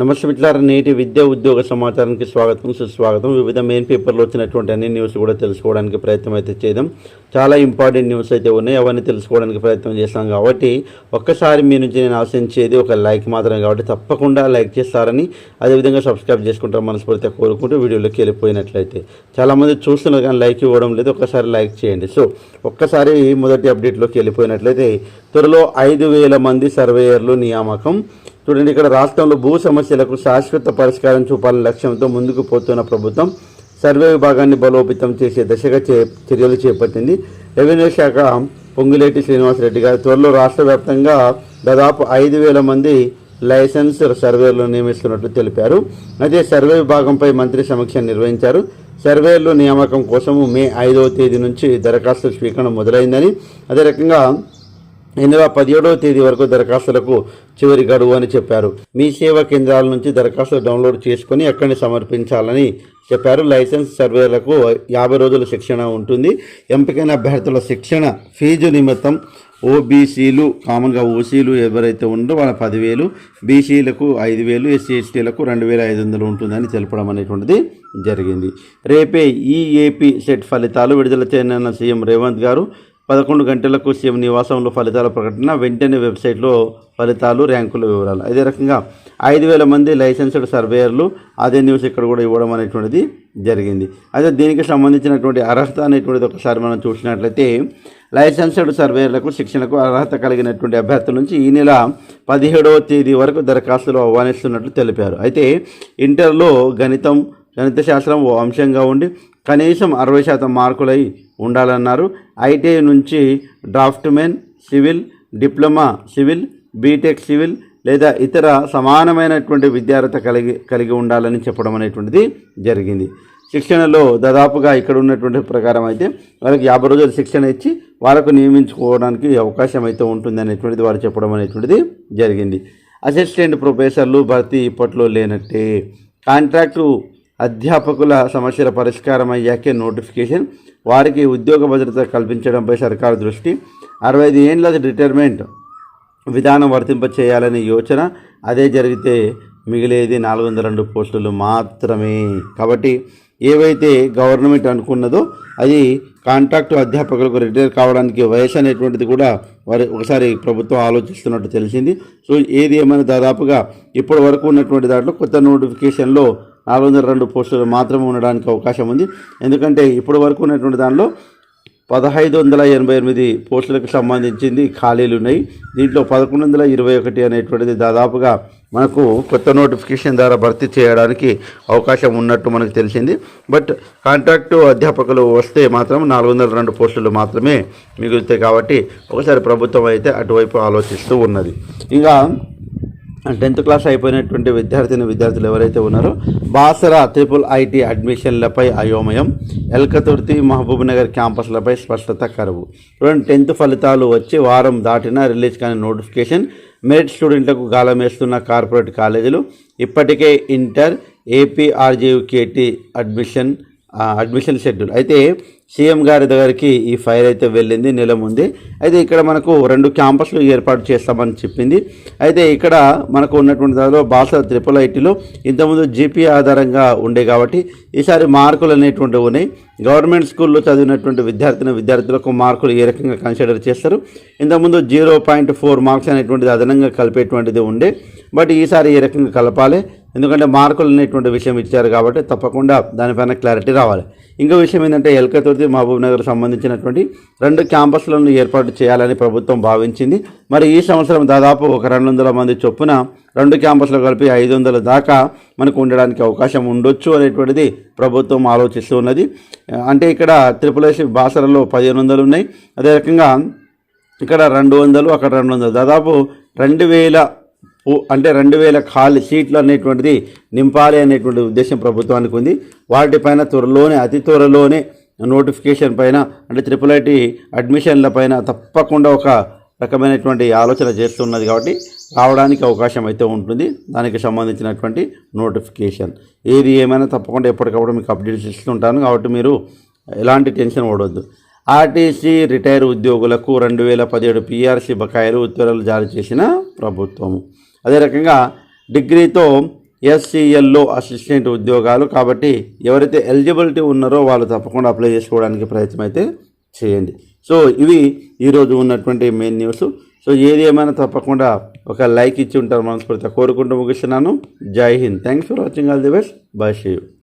నమస్తే మిత్రులారా నేటి విద్యా ఉద్యోగ సమాచారానికి స్వాగతం సుస్వాగతం. వివిధ మెయిన్ పేపర్లో వచ్చినటువంటి అన్ని న్యూస్ కూడా తెలుసుకోవడానికి ప్రయత్నం అయితే చేద్దాం. చాలా ఇంపార్టెంట్ న్యూస్ అయితే ఉన్నాయి అవన్నీ తెలుసుకోవడానికి ప్రయత్నం చేస్తాం కాబట్టి ఒక్కసారి మీ నుంచి నేను ఆశించేది ఒక లైక్ మాత్రమే కాబట్టి తప్పకుండా లైక్ చేస్తారని అదేవిధంగా సబ్స్క్రైబ్ చేసుకుంటాం మనస్ఫూర్తిగా కోరుకుంటూ వీడియోలోకి వెళ్ళిపోయినట్లయితే. చాలామంది చూస్తున్నారు కానీ లైక్ ఇవ్వడం లేదు ఒక్కసారి లైక్ చేయండి. సో ఒక్కసారి మొదటి అప్డేట్లోకి వెళ్ళిపోయినట్లయితే త్వరలో ఐదు వేల మంది సర్వేయర్లు నియామకం చూడండి ఇక్కడ రాష్ట్రంలో భూ సమస్యలకు శాశ్వత పరిష్కారం చూపాలనే లక్ష్యంతో ముందుకు పోతున్న ప్రభుత్వం సర్వే విభాగాన్ని బలోపేతం చేసే దశగా చే చర్యలు చేపట్టింది. రెవెన్యూ శాఖ పొంగులేటి శ్రీనివాసరెడ్డి గారు త్వరలో రాష్ట్ర వ్యాప్తంగా దాదాపు ఐదు వేల మంది లైసెన్స్ సర్వేలు నియమిస్తున్నట్లు తెలిపారు. అయితే సర్వే విభాగంపై మంత్రి సమీక్ష నిర్వహించారు. సర్వేలు నియామకం కోసము మే ఐదవ తేదీ నుంచి దరఖాస్తు స్వీకరణ మొదలైందని అదే రకంగా ఈ నెల పదిహేడవ తేదీ వరకు దరఖాస్తులకు చివరి గడువు అని చెప్పారు. మీ సేవా కేంద్రాల నుంచి దరఖాస్తులు డౌన్లోడ్ చేసుకుని అక్కడిని సమర్పించాలని చెప్పారు. లైసెన్స్ సర్వేలకు యాభై రోజుల శిక్షణ ఉంటుంది. ఎంపికైన అభ్యర్థుల శిక్షణ ఫీజు నిమిత్తం ఓబీసీలు కామన్గా ఓసీలు ఎవరైతే ఉండో వాళ్ళ పదివేలు బీసీలకు ఐదు వేలు ఎస్సీ ఎస్టీలకు రెండు వేల ఐదు వందలు ఉంటుందని తెలపడం అనేటువంటిది జరిగింది. రేపే ఈఏపీ సెట్ ఫలితాలు విడుదల చేయనున్న సీఎం రేవంత్ గారు పదకొండు గంటలకు సీఎం నివాసంలో ఫలితాల ప్రకటన వెంటనే వెబ్సైట్లో ఫలితాలు ర్యాంకుల వివరాలు. అదే రకంగా ఐదు వేల మంది లైసెన్స్డ్ సర్వేయర్లు అదే న్యూస్ ఇక్కడ కూడా ఇవ్వడం అనేటువంటిది జరిగింది. అయితే దీనికి సంబంధించినటువంటి అర్హత అనేటువంటిది ఒకసారి మనం చూసినట్లయితే లైసెన్స్డ్ సర్వేయర్లకు శిక్షణకు అర్హత కలిగినటువంటి అభ్యర్థుల నుంచి ఈ నెల పదిహేడవ తేదీ వరకు దరఖాస్తులు ఆహ్వానిస్తున్నట్లు తెలిపారు. అయితే ఇంటర్లో గణితం గణిత శాస్త్రం ఓ అంశంగా ఉండి కనీసం అరవై శాతం మార్కులై ఉండాలన్నారు. ఐటీఐ నుంచి draftsmen civil diploma civil BTech civil లేదా ఇతర సమానమైనటువంటి విద్యార్హత కలిగి కలిగి ఉండాలని చెప్పడం అనేటువంటిది జరిగింది. శిక్షణలో దాదాపుగా ఇక్కడ ఉన్నటువంటి ప్రకారం అయితే వాళ్ళకి యాభై రోజులు శిక్షణ ఇచ్చి వాళ్ళకు నియమించుకోవడానికి అవకాశం అయితే ఉంటుంది అనేటువంటిది వారు చెప్పడం అనేటువంటిది జరిగింది. అసిస్టెంట్ ప్రొఫెసర్లు భర్తీ ఇప్పట్లో లేనట్టే. కాంట్రాక్టు అధ్యాపకుల సమస్యల పరిష్కారం అయ్యాకే నోటిఫికేషన్. వారికి ఉద్యోగ భద్రత కల్పించడంపై సర్కారు దృష్టి. అరవై ఐదు ఏండ్ల రిటైర్మెంట్ విధానం వర్తింప చేయాలనే యోచన. అదే జరిగితే మిగిలేది నాలుగు వందల రెండు పోస్టులు మాత్రమే. కాబట్టి ఏవైతే గవర్నమెంట్ అనుకున్నదో అది కాంట్రాక్టు అధ్యాపకులకు రిటైర్ కావడానికి వయసు అనేటువంటిది కూడా వారి ఒకసారి ప్రభుత్వం ఆలోచిస్తున్నట్టు తెలిసింది. సో ఏది ఏమైనా దాదాపుగా ఇప్పటి వరకు ఉన్నటువంటి దాంట్లో కొత్త నోటిఫికేషన్లో నాలుగు వందల రెండు పోస్టులు మాత్రమే ఉండడానికి అవకాశం ఉంది. ఎందుకంటే ఇప్పటి వరకు ఉన్నటువంటి దానిలో పదహైదు వందల ఎనభై ఎనిమిది పోస్టులకు సంబంధించింది ఖాళీలు ఉన్నాయి. దీంట్లో పదకొండు వందల ఇరవై ఒకటి అనేటువంటిది దాదాపుగా మనకు కొత్త నోటిఫికేషన్ ద్వారా భర్తీ చేయడానికి అవకాశం ఉన్నట్టు మనకు తెలిసింది. బట్ కాంట్రాక్టు అధ్యాపకులు వస్తే మాత్రం నాలుగు వందల రెండు పోస్టులు మాత్రమే మిగులుతాయి కాబట్టి ఒకసారి ప్రభుత్వం అయితే అటువైపు ఆలోచిస్తూ ఉన్నది. ఇంకా టెన్త్ క్లాస్ అయిపోయినటువంటి విద్యార్థిని విద్యార్థులు ఎవరైతే ఉన్నారో బాసరా ట్రిపుల్ ఐటీ అడ్మిషన్లపై అయోమయం ఎల్కతుర్తి మహబూబ్ నగర్ క్యాంపస్లపై స్పష్టత కరువు. చూడండి టెన్త్ ఫలితాలు వచ్చి వారం దాటినా రిలీజ్ కాని నోటిఫికేషన్ మెరిట్ స్టూడెంట్లకు గాలం వేస్తున్న కార్పొరేట్ కాలేజీలు ఇప్పటికే inter APRJUKT admission admission schedule. అయితే సీఎం గారి దగ్గరికి ఈ ఫైర్ అయితే వెళ్ళింది నెల ఉంది. అయితే ఇక్కడ మనకు రెండు క్యాంపస్లు ఏర్పాటు చేస్తామని చెప్పింది. అయితే ఇక్కడ మనకు ఉన్నటువంటి దానిలో బాస త్రిపుల్ ఐటీలో ఇంతకుముందు జీపీ ఆధారంగా ఉండే కాబట్టి ఈసారి మార్కులు అనేటువంటివి ఉన్నాయి. గవర్నమెంట్ స్కూల్లో చదివినటువంటి విద్యార్థిని విద్యార్థులకు మార్కులు ఏ రకంగా కన్సిడర్ చేస్తారు? ఇంతకుముందు జీరో పాయింట్ ఫోర్ మార్క్స్ అనేటువంటిది అదనంగా కలిపేటువంటిది ఉండే. బట్ ఈసారి ఏ రకంగా కలపాలి? ఎందుకంటే మార్కులు అనేటువంటి విషయం ఇచ్చారు కాబట్టి తప్పకుండా దానిపైన క్లారిటీ రావాలి. ఇంకో విషయం ఏంటంటే ఎల్కతుర్తి మహబూబ్ నగర్ సంబంధించినటువంటి రెండు క్యాంపస్లను ఏర్పాటు చేయాలని ప్రభుత్వం భావించింది. మరి ఈ సంవత్సరం దాదాపు ఒక రెండు వందల మంది చొప్పున రెండు క్యాంపస్లు కలిపి ఐదు వందల దాకా మనకు ఉండడానికి అవకాశం ఉండొచ్చు అనేటువంటిది ప్రభుత్వం ఆలోచిస్తూ ఉన్నది. అంటే ఇక్కడ త్రిపుల్ బాసరలో పదిహేను వందలు ఉన్నాయి. అదే రకంగా ఇక్కడ రెండు వందలు అక్కడ రెండు వందలు దాదాపు రెండు వేల అంటే రెండు వేల ఖాళీ సీట్లు అనేటువంటిది నింపాలి అనేటువంటి ఉద్దేశం ప్రభుత్వానికి ఉంది. వాటిపైన త్వరలోనే అతి త్వరలోనే నోటిఫికేషన్ పైన అంటే ట్రిపుల్ ఐటీ అడ్మిషన్ల పైన తప్పకుండా ఒక రకమైనటువంటి ఆలోచన చేస్తున్నది కాబట్టి రావడానికి అవకాశం అయితే ఉంటుంది. దానికి సంబంధించినటువంటి నోటిఫికేషన్. ఏది ఏమైనా తప్పకుండా ఎప్పటికప్పుడు మీకు అప్డేట్స్ ఇస్తుంటాను కాబట్టి మీరు ఎలాంటి టెన్షన్ పడవద్దు ఆర్టీసీ రిటైర్ ఉద్యోగులకు రెండు వేల పదిహేడు పీఆర్సీ బకాయిలు ఉత్తర్వులు జారీ చేసిన ప్రభుత్వము. అదే రకంగా డిగ్రీతో ఎస్సీఎల్లో అసిస్టెంట్ ఉద్యోగాలు కాబట్టి ఎవరైతే ఎలిజిబిలిటీ ఉన్నారో వాళ్ళు తప్పకుండా అప్లై చేసుకోవడానికి ప్రయత్నం అయితే చేయండి. సో ఇవి ఈరోజు ఉన్నటువంటి మెయిన్ న్యూస్. సో ఏది ఏమైనా తప్పకుండా ఒక లైక్ ఇచ్చి ఉంటారు మనస్ఫూర్తిగా కోరుకుంటూ ముగిస్తున్నాను. Jai Hind. Thanks for watching. All the best. Bye she